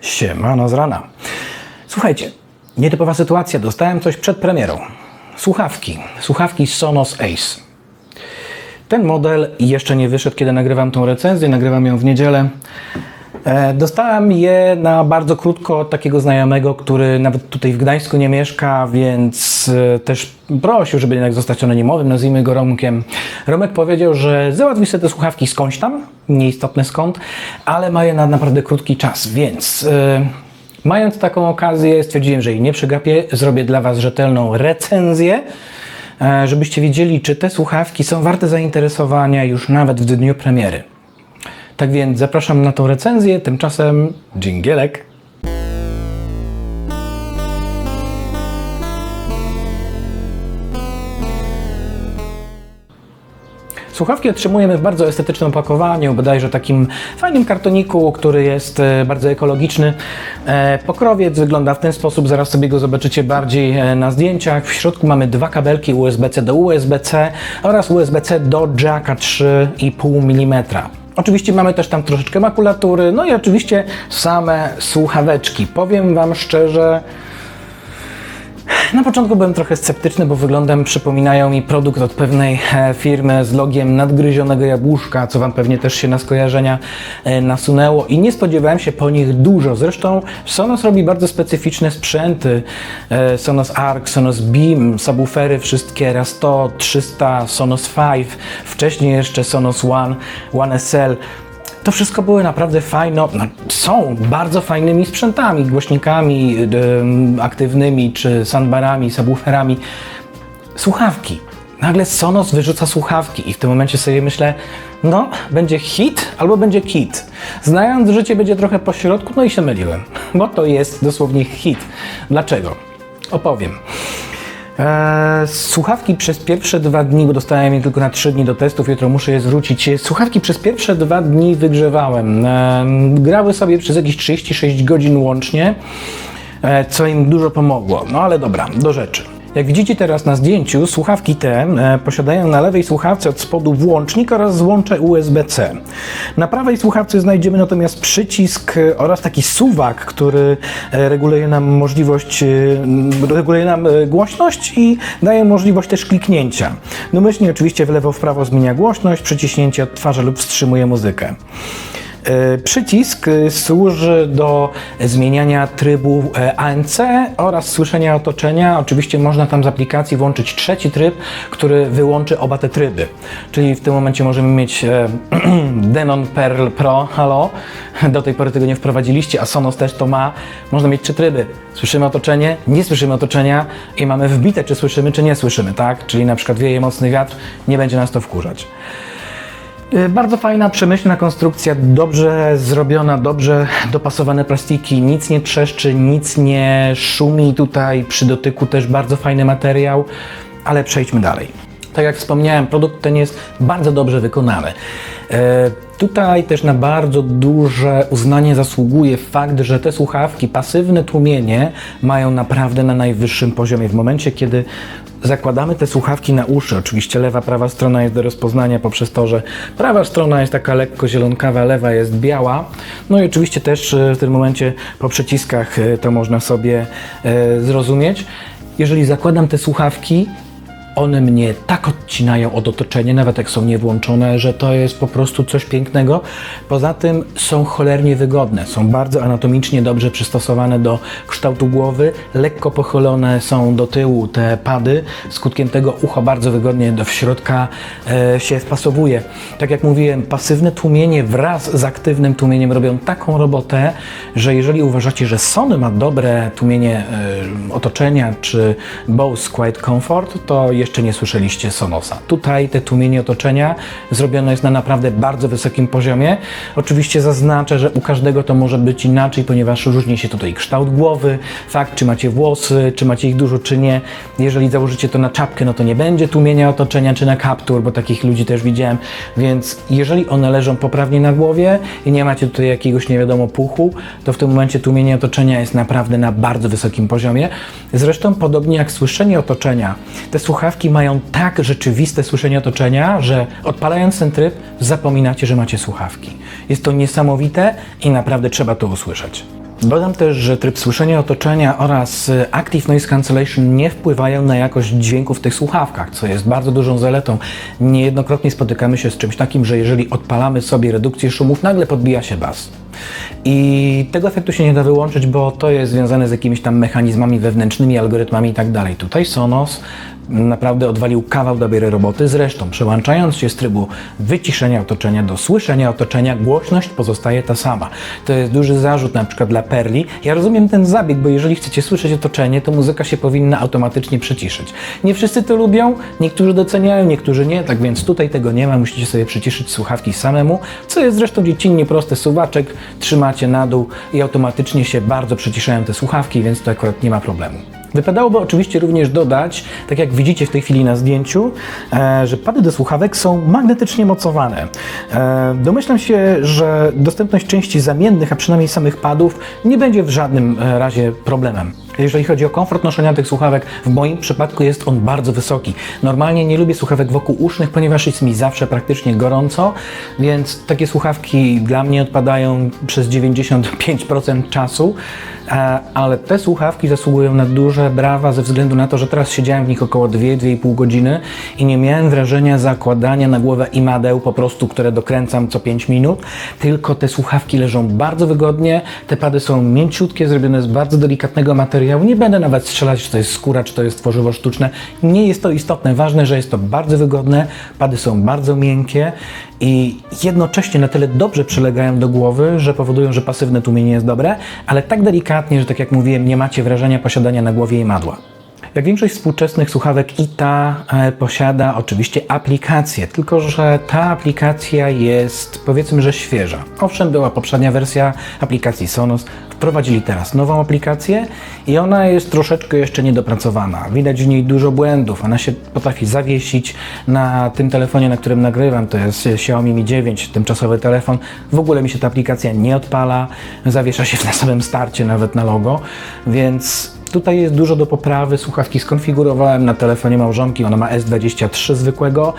Siemano z rana. Słuchajcie, nietypowa sytuacja. Dostałem coś przed premierą. Słuchawki. Słuchawki Sonos Ace. Ten model jeszcze nie wyszedł, kiedy nagrywam tą recenzję. Nagrywam ją w niedzielę. E, Dostałem je na bardzo krótko od takiego znajomego, który nawet tutaj w Gdańsku nie mieszka, więc e, też prosił, żeby jednak zostać anonimowym, nazwijmy go Romkiem. Romek powiedział, że załatwi sobie te słuchawki skądś tam, nieistotne skąd, ale ma je na naprawdę krótki czas, więc e, mając taką okazję stwierdziłem, że jej nie przegapię, zrobię dla Was rzetelną recenzję, żebyście wiedzieli, czy te słuchawki są warte zainteresowania już nawet w dniu premiery. Tak więc zapraszam na tą recenzję, tymczasem dżingielek. Słuchawki otrzymujemy w bardzo estetycznym opakowaniu, bodajże takim fajnym kartoniku, który jest e, bardzo ekologiczny. E, Pokrowiec wygląda w ten sposób, zaraz sobie go zobaczycie bardziej e, na zdjęciach. W środku mamy dwa kabelki USB-C do USB-C oraz USB-C do jacka 3,5 mm. Oczywiście mamy też tam troszeczkę makulatury, no i oczywiście same słuchaweczki. Powiem Wam szczerze, na początku byłem trochę sceptyczny, bo wyglądem przypominają mi produkt od pewnej e, firmy z logiem nadgryzionego jabłuszka, co Wam pewnie też się na skojarzenia e, nasunęło i nie spodziewałem się po nich dużo. Zresztą Sonos robi bardzo specyficzne sprzęty. E, Sonos Arc, Sonos Beam, subwoofery wszystkie raz 100, 300, Sonos 5, wcześniej jeszcze Sonos One, One SL. To wszystko były naprawdę fajne, no, są bardzo fajnymi sprzętami, głośnikami aktywnymi, czy soundbarami, subwooferami. Słuchawki. Nagle Sonos wyrzuca słuchawki i w tym momencie sobie myślę, no, będzie hit albo będzie kit. Znając życie, będzie trochę po środku, no i się myliłem, bo to jest dosłownie hit. Dlaczego? Opowiem. Eee, słuchawki przez pierwsze dwa dni, bo dostałem je tylko na trzy dni do testów, jutro muszę je zwrócić. Słuchawki przez pierwsze dwa dni wygrzewałem. Eee, grały sobie przez jakieś 36 godzin łącznie, e, co im dużo pomogło. No ale dobra, do rzeczy. Jak widzicie teraz na zdjęciu, słuchawki te e, posiadają na lewej słuchawce od spodu włącznik oraz złącze USB-C. Na prawej słuchawce znajdziemy natomiast przycisk e, oraz taki suwak, który e, reguluje nam możliwość, reguluje nam głośność i daje możliwość też kliknięcia. Domyślnie oczywiście w lewo w prawo zmienia głośność, przyciśnięcie odtwarza lub wstrzymuje muzykę. E, Przycisk e, służy do zmieniania trybu e, ANC oraz słyszenia otoczenia. Oczywiście można tam z aplikacji włączyć trzeci tryb, który wyłączy oba te tryby. Czyli w tym momencie możemy mieć Denon Pearl Pro, halo, do tej pory tego nie wprowadziliście, a Sonos też to ma. Można mieć trzy tryby. Słyszymy otoczenie, nie słyszymy otoczenia i mamy wbite, czy słyszymy, czy nie słyszymy, tak? Czyli na przykład wieje mocny wiatr, nie będzie nas to wkurzać. Y, Bardzo fajna, przemyślna konstrukcja, dobrze zrobiona, dobrze dopasowane plastiki, nic nie trzeszczy, nic nie szumi tutaj, przy dotyku też bardzo fajny materiał, ale przejdźmy dalej. Tak jak wspomniałem, produkt ten jest bardzo dobrze wykonany. E, Tutaj też na bardzo duże uznanie zasługuje fakt, że te słuchawki, pasywne tłumienie mają naprawdę na najwyższym poziomie. W momencie, kiedy zakładamy te słuchawki na uszy, oczywiście lewa, prawa strona jest do rozpoznania poprzez to, że prawa strona jest taka lekko zielonkawa, lewa jest biała. No i oczywiście też e, w tym momencie po przyciskach e, to można sobie e, zrozumieć. Jeżeli zakładam te słuchawki, one mnie tak odcinają od otoczenia, nawet jak są niewłączone, że to jest po prostu coś pięknego. Poza tym są cholernie wygodne, są bardzo anatomicznie dobrze przystosowane do kształtu głowy, lekko pochylone są do tyłu te pady, skutkiem tego ucho bardzo wygodnie do środka e, się wpasowuje. Tak jak mówiłem, pasywne tłumienie wraz z aktywnym tłumieniem robią taką robotę, że jeżeli uważacie, że Sony ma dobre tłumienie e, otoczenia czy Bose Quiet Comfort, to jeszcze nie słyszeliście Sonosa. Tutaj te tłumienie otoczenia zrobione jest na naprawdę bardzo wysokim poziomie. Oczywiście zaznaczę, że u każdego to może być inaczej, ponieważ różni się tutaj kształt głowy, fakt, czy macie włosy, czy macie ich dużo, czy nie. Jeżeli założycie to na czapkę, no to nie będzie tłumienia otoczenia, czy na kaptur, bo takich ludzi też widziałem. Więc jeżeli one leżą poprawnie na głowie i nie macie tutaj jakiegoś nie wiadomo puchu, to w tym momencie tłumienie otoczenia jest naprawdę na bardzo wysokim poziomie. Zresztą podobnie jak słyszenie otoczenia, te słuchawki mają tak rzeczywiste słyszenie otoczenia, że odpalając ten tryb zapominacie, że macie słuchawki. Jest to niesamowite i naprawdę trzeba to usłyszeć. Dodam też, że tryb słyszenia otoczenia oraz y, Active Noise Cancellation nie wpływają na jakość dźwięku w tych słuchawkach, co jest bardzo dużą zaletą. Niejednokrotnie spotykamy się z czymś takim, że jeżeli odpalamy sobie redukcję szumów, nagle podbija się bas. I tego efektu się nie da wyłączyć, bo to jest związane z jakimiś tam mechanizmami wewnętrznymi, algorytmami i tak dalej. Tutaj Sonos naprawdę odwalił kawał dobrej roboty. Zresztą, przełączając się z trybu wyciszenia otoczenia do słyszenia otoczenia, głośność pozostaje ta sama. To jest duży zarzut na przykład dla Perli. Ja rozumiem ten zabieg, bo jeżeli chcecie słyszeć otoczenie, to muzyka się powinna automatycznie przyciszyć. Nie wszyscy to lubią, niektórzy doceniają, niektórzy nie, tak więc tutaj tego nie ma, musicie sobie przyciszyć słuchawki samemu, co jest zresztą dziecinnie proste. Suwaczek trzymacie na dół i automatycznie się bardzo przyciszają te słuchawki, więc to akurat nie ma problemu. Wypadałoby oczywiście również dodać, tak jak widzicie w tej chwili na zdjęciu, e, że pady do słuchawek są magnetycznie mocowane. E, domyślam się, że dostępność części zamiennych, a przynajmniej samych padów, nie będzie w żadnym e, razie problemem. Jeżeli chodzi o komfort noszenia tych słuchawek, w moim przypadku jest on bardzo wysoki. Normalnie nie lubię słuchawek wokół usznych, ponieważ jest mi zawsze praktycznie gorąco, więc takie słuchawki dla mnie odpadają przez 95% czasu, e, ale te słuchawki zasługują na duże brawa ze względu na to, że teraz siedziałem w nich około 2-2,5 godziny i nie miałem wrażenia zakładania na głowę imadeł po prostu, które dokręcam co 5 minut, tylko te słuchawki leżą bardzo wygodnie, te pady są mięciutkie, zrobione z bardzo delikatnego materiału, materiału. Nie będę nawet strzelać, czy to jest skóra, czy to jest tworzywo sztuczne. Nie jest to istotne. Ważne, że jest to bardzo wygodne, pady są bardzo miękkie i jednocześnie na tyle dobrze przylegają do głowy, że powodują, że pasywne tłumienie jest dobre, ale tak delikatnie, że tak jak mówiłem, nie macie wrażenia posiadania na głowie madła. Jak większość współczesnych słuchawek i ta e, posiada oczywiście aplikację, tylko że ta aplikacja jest powiedzmy, że świeża. Owszem, była poprzednia wersja aplikacji Sonos, wprowadzili teraz nową aplikację i ona jest troszeczkę jeszcze niedopracowana. Widać w niej dużo błędów, ona się potrafi zawiesić na tym telefonie, na którym nagrywam, to jest Xiaomi Mi 9, tymczasowy telefon. W ogóle mi się ta aplikacja nie odpala, zawiesza się na samym starcie nawet na logo, więc Tutaj jest dużo do poprawy. Słuchawki skonfigurowałem na telefonie małżonki. Ona ma S23 zwykłego.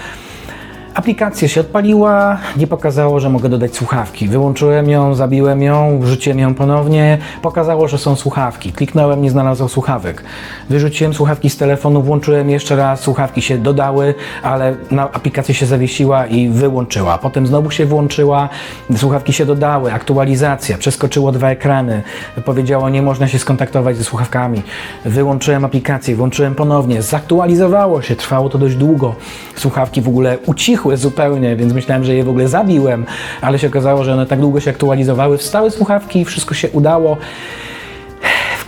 Aplikacja się odpaliła, nie pokazało, że mogę dodać słuchawki. Wyłączyłem ją, zabiłem ją, wrzuciłem ją ponownie, pokazało, że są słuchawki. Kliknąłem, nie znalazło słuchawek. Wyrzuciłem słuchawki z telefonu, włączyłem jeszcze raz, słuchawki się dodały, ale aplikacja się zawiesiła i wyłączyła. Potem znowu się włączyła, słuchawki się dodały, aktualizacja, przeskoczyło dwa ekrany, powiedziało, nie można się skontaktować ze słuchawkami. Wyłączyłem aplikację, włączyłem ponownie, zaktualizowało się, trwało to dość długo. Słuchawki w ogóle ucichły ucichłe zupełnie, więc myślałem, że je w ogóle zabiłem, ale się okazało, że one tak długo się aktualizowały, wstały słuchawki i wszystko się udało.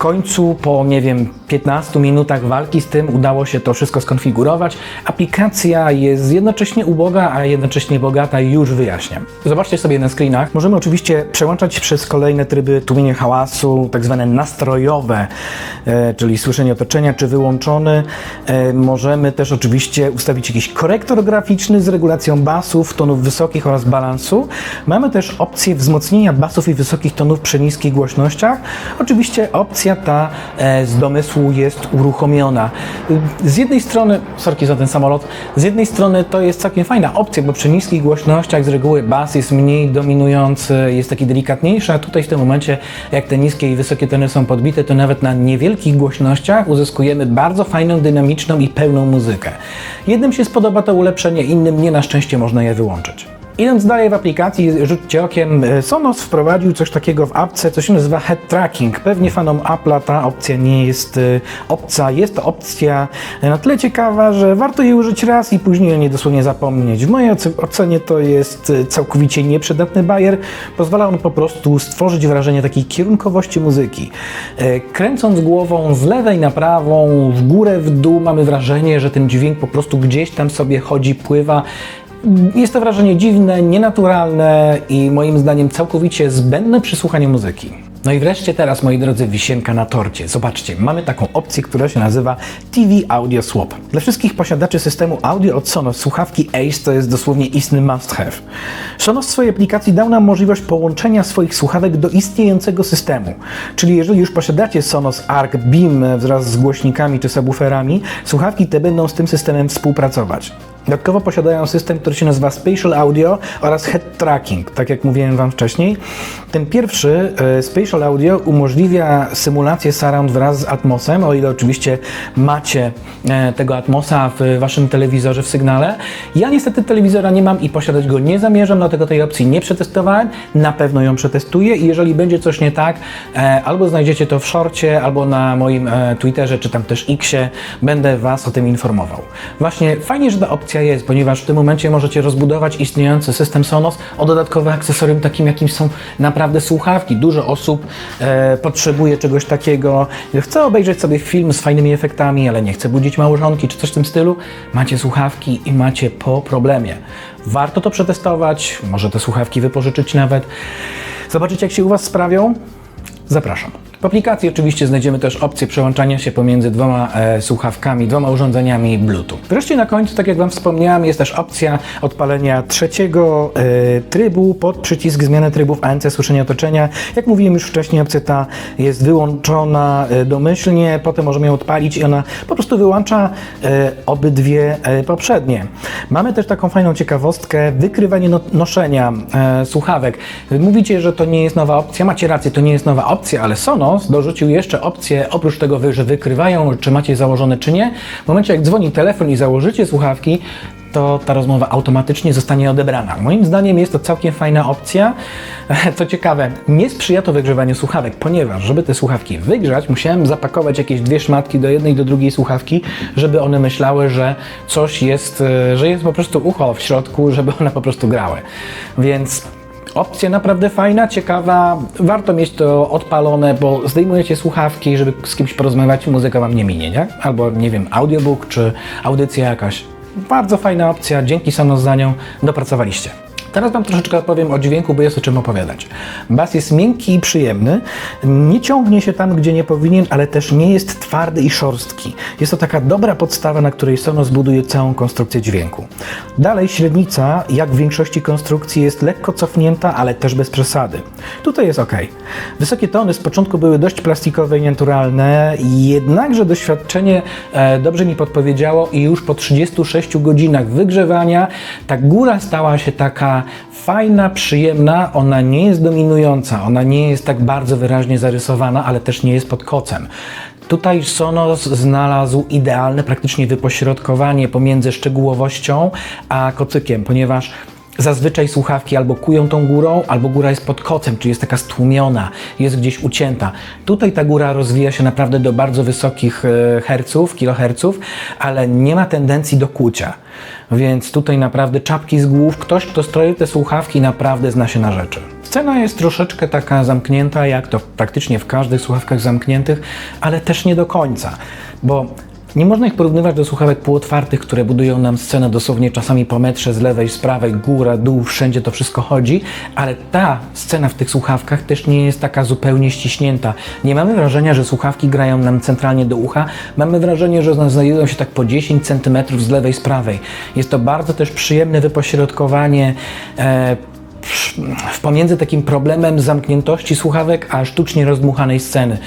Końcu, po nie wiem, 15 minutach walki z tym, udało się to wszystko skonfigurować. Aplikacja jest jednocześnie uboga, a jednocześnie bogata już wyjaśniam. Zobaczcie sobie na screenach. Możemy oczywiście przełączać przez kolejne tryby tłumienia hałasu, tak zwane nastrojowe, e, czyli słyszenie otoczenia, czy wyłączony. E, możemy też oczywiście ustawić jakiś korektor graficzny z regulacją basów, tonów wysokich oraz balansu. Mamy też opcję wzmocnienia basów i wysokich tonów przy niskich głośnościach. Oczywiście opcja ta e, z domysłu jest uruchomiona. Z jednej strony, sorki za ten samolot, z jednej strony to jest całkiem fajna opcja, bo przy niskich głośnościach z reguły bas jest mniej dominujący, jest taki delikatniejszy, a tutaj w tym momencie, jak te niskie i wysokie tony są podbite, to nawet na niewielkich głośnościach uzyskujemy bardzo fajną, dynamiczną i pełną muzykę. Jednym się spodoba to ulepszenie, innym nie na szczęście można je wyłączyć. Idąc dalej w aplikacji, rzućcie okiem, e, Sonos wprowadził coś takiego w apce, co się nazywa Head Tracking. Pewnie fanom Apple'a ta opcja nie jest e, obca. Jest to opcja na tyle ciekawa, że warto jej użyć raz i później o niej dosłownie zapomnieć. W mojej ocenie to jest e, całkowicie nieprzydatny bajer. Pozwala on po prostu stworzyć wrażenie takiej kierunkowości muzyki. Kręcąc głową z lewej na prawą, w górę, w dół, mamy wrażenie, że ten dźwięk po prostu gdzieś tam sobie chodzi, pływa jest to wrażenie dziwne, nienaturalne i moim zdaniem całkowicie zbędne przy słuchaniu muzyki. No i wreszcie teraz, moi drodzy, wisienka na torcie. Zobaczcie, mamy taką opcję, która się nazywa TV Audio Swap. Dla wszystkich posiadaczy systemu audio od Sonos słuchawki Ace to jest dosłownie istny must have. Sonos w swojej aplikacji dał nam możliwość połączenia swoich słuchawek do istniejącego systemu. Czyli jeżeli już posiadacie Sonos Arc Beam wraz z głośnikami czy subwooferami, słuchawki te będą z tym systemem współpracować. Dodatkowo posiadają system, który się nazywa Spatial Audio oraz Head Tracking, tak jak mówiłem Wam wcześniej. Ten pierwszy, e, Spatial Audio, umożliwia symulację surround wraz z Atmosem, o ile oczywiście macie e, tego Atmosa w Waszym telewizorze w sygnale. Ja niestety telewizora nie mam i posiadać go nie zamierzam, dlatego tej opcji nie przetestowałem. Na pewno ją przetestuję i jeżeli będzie coś nie tak, e, albo znajdziecie to w shorcie, albo na moim Twitterze, czy tam też Xie, będę Was o tym informował. Właśnie fajnie, że ta opcja jest, ponieważ w tym momencie możecie rozbudować istniejący system Sonos o dodatkowe akcesorium takim, jakim są naprawdę słuchawki. Dużo osób e, potrzebuje czegoś takiego, chce obejrzeć sobie film z fajnymi efektami, ale nie chce budzić małżonki czy coś w tym stylu. Macie słuchawki i macie po problemie. Warto to przetestować, może te słuchawki wypożyczyć nawet. Zobaczyć, jak się u Was sprawią. Zapraszam. W aplikacji oczywiście znajdziemy też opcję przełączania się pomiędzy dwoma e, słuchawkami, dwoma urządzeniami Bluetooth. Wreszcie na końcu, tak jak Wam wspomniałem, jest też opcja odpalenia trzeciego e, trybu pod przycisk zmiany trybów ANC słyszenia otoczenia. Jak mówiłem już wcześniej, opcja ta jest wyłączona e, domyślnie, potem możemy ją odpalić i ona po prostu wyłącza e, obydwie e, poprzednie. Mamy też taką fajną ciekawostkę, wykrywanie no, noszenia e, słuchawek. Mówicie, że to nie jest nowa opcja, macie rację, to nie jest nowa opcja, ale Sonos dorzucił jeszcze opcję, oprócz tego, że wykrywają, czy macie założone, czy nie. W momencie, jak dzwoni telefon i założycie słuchawki, to ta rozmowa automatycznie zostanie odebrana. Moim zdaniem jest to całkiem fajna opcja. Co ciekawe, nie sprzyja to wygrzewaniu słuchawek, ponieważ, żeby te słuchawki wygrzać, musiałem zapakować jakieś dwie szmatki do jednej do drugiej słuchawki, żeby one myślały, że coś jest, e, że jest po prostu ucho w środku, żeby one po prostu grały. Więc Opcja naprawdę fajna, ciekawa. Warto mieć to odpalone, bo zdejmujecie słuchawki, żeby z kimś porozmawiać, muzyka wam nie minie, nie? Albo nie wiem, audiobook czy audycja jakaś. Bardzo fajna opcja, dzięki Sonos za nią dopracowaliście. Teraz Wam troszeczkę opowiem o dźwięku, bo jest o czym opowiadać. Bas jest miękki i przyjemny, nie ciągnie się tam, gdzie nie powinien, ale też nie jest twardy i szorstki. Jest to taka dobra podstawa, na której Sonos buduje całą konstrukcję dźwięku. Dalej średnica, jak w większości konstrukcji, jest lekko cofnięta, ale też bez przesady. Tutaj jest ok. Wysokie tony z początku były dość plastikowe i naturalne, jednakże doświadczenie e, dobrze mi podpowiedziało i już po 36 godzinach wygrzewania ta góra stała się taka fajna, przyjemna, ona nie jest dominująca, ona nie jest tak bardzo wyraźnie zarysowana, ale też nie jest pod kocem. Tutaj Sonos znalazł idealne praktycznie wypośrodkowanie pomiędzy szczegółowością a kocykiem, ponieważ Zazwyczaj słuchawki albo kują tą górą, albo góra jest pod kocem, czyli jest taka stłumiona, jest gdzieś ucięta. Tutaj ta góra rozwija się naprawdę do bardzo wysokich e, herców, kiloherców, ale nie ma tendencji do kłucia. Więc tutaj naprawdę czapki z głów. Ktoś, kto stroi te słuchawki, naprawdę zna się na rzeczy. Scena jest troszeczkę taka zamknięta, jak to praktycznie w każdych słuchawkach zamkniętych, ale też nie do końca, bo nie można ich porównywać do słuchawek półotwartych, które budują nam scenę dosłownie czasami po metrze z lewej, z prawej, góra, dół, wszędzie to wszystko chodzi, ale ta scena w tych słuchawkach też nie jest taka zupełnie ściśnięta. Nie mamy wrażenia, że słuchawki grają nam centralnie do ucha, mamy wrażenie, że znajdują się tak po 10 cm z lewej, z prawej. Jest to bardzo też przyjemne wypośrodkowanie. E, pomiędzy takim problemem zamkniętości słuchawek, a sztucznie rozdmuchanej sceny.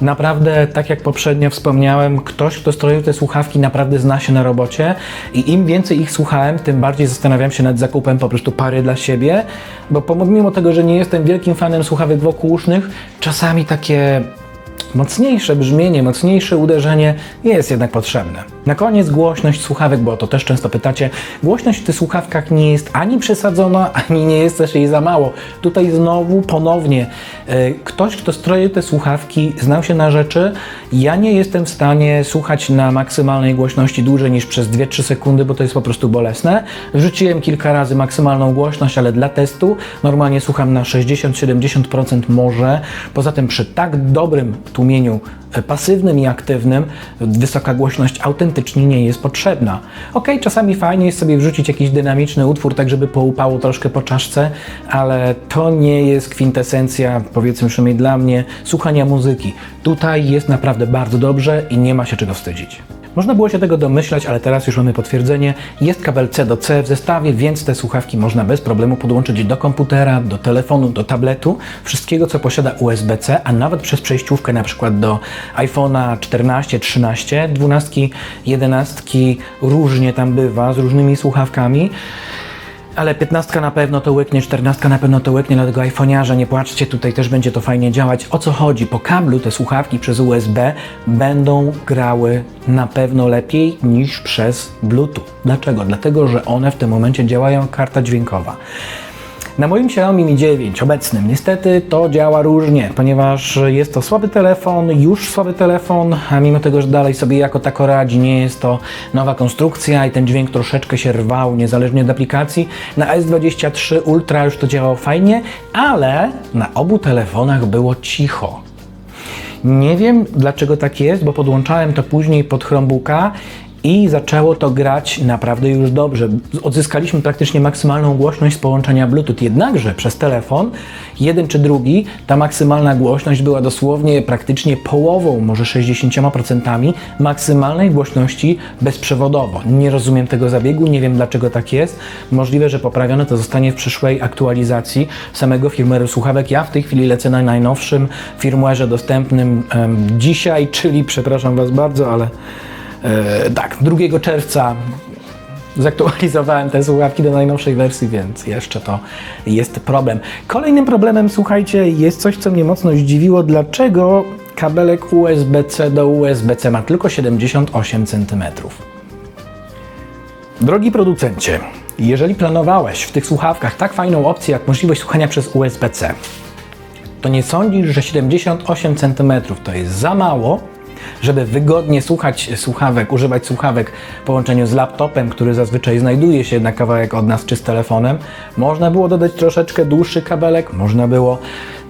Naprawdę, tak jak poprzednio wspomniałem, ktoś, kto stroił te słuchawki, naprawdę zna się na robocie i im więcej ich słuchałem, tym bardziej zastanawiam się nad zakupem po prostu pary dla siebie, bo pomimo tego, że nie jestem wielkim fanem słuchawek wokółusznych, czasami takie mocniejsze brzmienie, mocniejsze uderzenie jest jednak potrzebne. Na koniec głośność słuchawek, bo o to też często pytacie. Głośność w tych słuchawkach nie jest ani przesadzona, ani nie jest też jej za mało. Tutaj znowu ponownie e, ktoś, kto stroił te słuchawki, znał się na rzeczy. Ja nie jestem w stanie słuchać na maksymalnej głośności dłużej niż przez 2-3 sekundy, bo to jest po prostu bolesne. Wrzuciłem kilka razy maksymalną głośność, ale dla testu normalnie słucham na 60-70% może. Poza tym przy tak dobrym tłumieniu e, pasywnym i aktywnym wysoka głośność autentycznie nie jest potrzebna. Ok, czasami fajnie jest sobie wrzucić jakiś dynamiczny utwór, tak żeby poupało troszkę po czaszce, ale to nie jest kwintesencja, powiedzmy przynajmniej dla mnie, słuchania muzyki. Tutaj jest naprawdę bardzo dobrze i nie ma się czego wstydzić. Można było się tego domyślać, ale teraz już mamy potwierdzenie. Jest kabel C do C w zestawie, więc te słuchawki można bez problemu podłączyć do komputera, do telefonu, do tabletu, wszystkiego co posiada USB-C, a nawet przez przejściówkę na przykład do iPhone'a 14, 13, 12, 11 różnie tam bywa z różnymi słuchawkami. Ale 15 na pewno to łyknie, 14 na pewno to łyknie, dlatego iPhone'arze nie płaczcie, tutaj też będzie to fajnie działać. O co chodzi? Po kablu te słuchawki przez USB będą grały na pewno lepiej niż przez Bluetooth. Dlaczego? Dlatego, że one w tym momencie działają jak karta dźwiękowa. Na moim Xiaomi Mi 9 obecnym niestety to działa różnie, ponieważ jest to słaby telefon, już słaby telefon, a mimo tego, że dalej sobie jako tako radzi, nie jest to nowa konstrukcja i ten dźwięk troszeczkę się rwał, niezależnie od aplikacji. Na S23 Ultra już to działało fajnie, ale na obu telefonach było cicho. Nie wiem dlaczego tak jest, bo podłączałem to później pod Chromebooka i zaczęło to grać naprawdę już dobrze. Odzyskaliśmy praktycznie maksymalną głośność z połączenia Bluetooth, jednakże przez telefon, jeden czy drugi, ta maksymalna głośność była dosłownie praktycznie połową, może 60% maksymalnej głośności bezprzewodowo. Nie rozumiem tego zabiegu, nie wiem dlaczego tak jest. Możliwe, że poprawione to zostanie w przyszłej aktualizacji samego firmware'u słuchawek. Ja w tej chwili lecę na najnowszym firmware'ze dostępnym em, dzisiaj, czyli przepraszam Was bardzo, ale tak, 2 czerwca zaktualizowałem te słuchawki do najnowszej wersji, więc jeszcze to jest problem. Kolejnym problemem, słuchajcie, jest coś, co mnie mocno zdziwiło. Dlaczego kabelek USB-C do USB-C ma tylko 78 cm? Drogi producencie, jeżeli planowałeś w tych słuchawkach tak fajną opcję jak możliwość słuchania przez USB-C, to nie sądzisz, że 78 cm to jest za mało, żeby wygodnie słuchać słuchawek, używać słuchawek w połączeniu z laptopem, który zazwyczaj znajduje się na kawałek od nas czy z telefonem, można było dodać troszeczkę dłuższy kabelek, można było.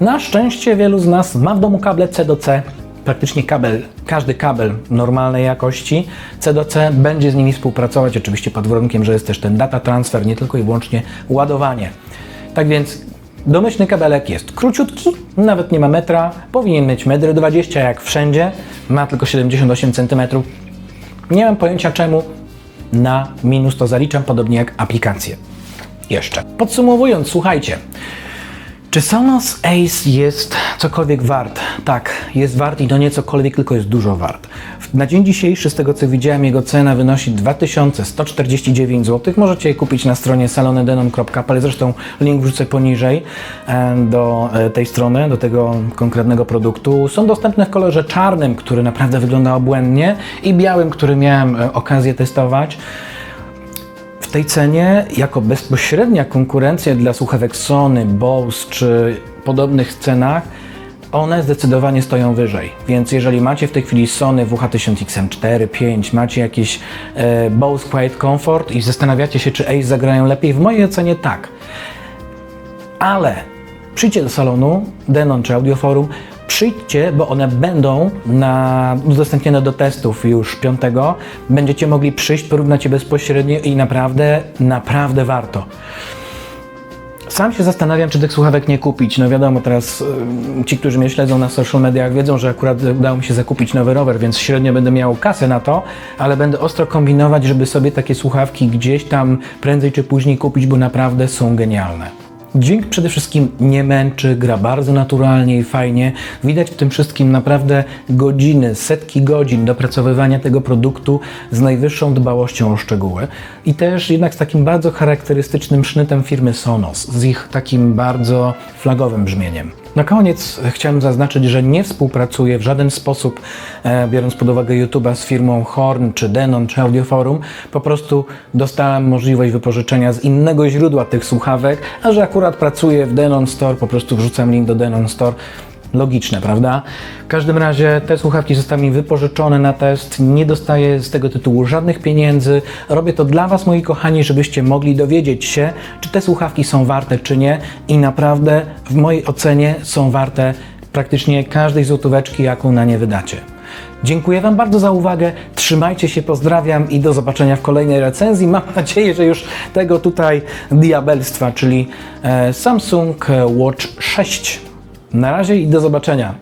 Na szczęście wielu z nas ma w domu kable C do C, praktycznie kabel, każdy kabel normalnej jakości C do C będzie z nimi współpracować, oczywiście pod warunkiem, że jest też ten data transfer, nie tylko i wyłącznie ładowanie. Tak więc domyślny kabelek jest króciutki, nawet nie ma metra, powinien mieć 1,20 m jak wszędzie, ma tylko 78 cm. Nie mam pojęcia czemu na minus to zaliczam, podobnie jak aplikacje. Jeszcze. Podsumowując, słuchajcie. Czy Sonos Ace jest cokolwiek wart? Tak, jest wart i to nie cokolwiek, tylko jest dużo wart. Na dzień dzisiejszy, z tego co widziałem, jego cena wynosi 2149 zł. Możecie je kupić na stronie salonedenon.pl. Zresztą link wrzucę poniżej e, do e, tej strony, do tego konkretnego produktu. Są dostępne w kolorze czarnym, który naprawdę wygląda obłędnie, i białym, który miałem e, okazję testować tej cenie jako bezpośrednia konkurencja dla słuchawek Sony, Bose czy podobnych cenach, one zdecydowanie stoją wyżej. Więc jeżeli macie w tej chwili Sony WH-1000XM4, 5, macie jakieś e, Bose Quiet Comfort i zastanawiacie się, czy Ace zagrają lepiej, w mojej ocenie tak. Ale przyjdźcie do salonu Denon czy Audioforum, przyjdźcie, bo one będą na, udostępnione do testów już 5. Będziecie mogli przyjść, porównać je bezpośrednio i naprawdę, naprawdę warto. Sam się zastanawiam, czy tych słuchawek nie kupić. No wiadomo, teraz y, ci, którzy mnie śledzą na social mediach, wiedzą, że akurat udało mi się zakupić nowy rower, więc średnio będę miał kasę na to, ale będę ostro kombinować, żeby sobie takie słuchawki gdzieś tam prędzej czy później kupić, bo naprawdę są genialne. Dźwięk przede wszystkim nie męczy, gra bardzo naturalnie i fajnie. Widać w tym wszystkim naprawdę godziny, setki godzin dopracowywania tego produktu z najwyższą dbałością o szczegóły. I też jednak z takim bardzo charakterystycznym sznytem firmy Sonos, z ich takim bardzo flagowym brzmieniem. Na koniec chciałem zaznaczyć, że nie współpracuję w żaden sposób, e, biorąc pod uwagę YouTube'a, z firmą Horn, czy Denon, czy Audioforum. Po prostu dostałem możliwość wypożyczenia z innego źródła tych słuchawek, a że akurat pracuję w Denon Store, po prostu wrzucam link do Denon Store. Logiczne, prawda? W każdym razie te słuchawki zostały mi wypożyczone na test. Nie dostaję z tego tytułu żadnych pieniędzy. Robię to dla Was, moi kochani, żebyście mogli dowiedzieć się, czy te słuchawki są warte, czy nie. I naprawdę, w mojej ocenie, są warte praktycznie każdej złotóweczki, jaką na nie wydacie. Dziękuję Wam bardzo za uwagę. Trzymajcie się, pozdrawiam i do zobaczenia w kolejnej recenzji. Mam nadzieję, że już tego tutaj diabelstwa, czyli e, Samsung Watch 6. Na razie i do zobaczenia.